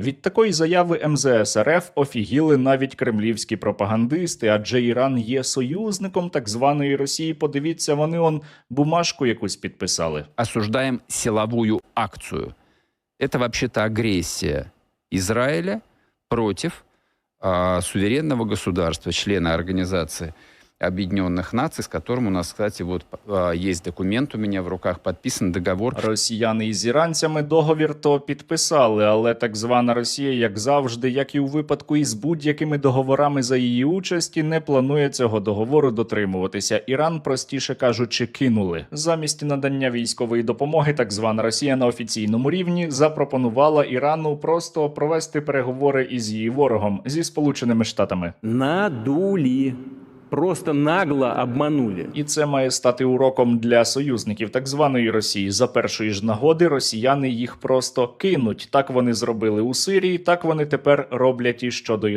Від такої заяви МЗС РФ офігіли навіть кремлівські пропагандисти, адже Іран є союзником так званої Росії. Подивіться, вони он бумажку якусь підписали. осуждаем силовую акцию. Это вообще-то агрессия Израиля против а, суверенного государства, члена Организации Объединенных Наций, с которым у нас, кстати, вот а, есть документ у меня в руках, подписан договор Росіяни із іранцями договір то підписали, але так звана Росія, як завжди, як і у випадку із будь-якими договорами за її участі, не планує цього договору дотримуватися. Іран, простіше кажучи, кинули замість надання військової допомоги. Так звана Росія на офіційному рівні запропонувала Ірану просто провести переговори із її ворогом зі Сполученими Штатами. Надули. Просто нагло обманули. І це має стати уроком для союзників так званої Росії. За першої ж нагоди росіяни їх просто кинуть. Так вони зробили у Сирії, так вони тепер роблять і щодо Ірану.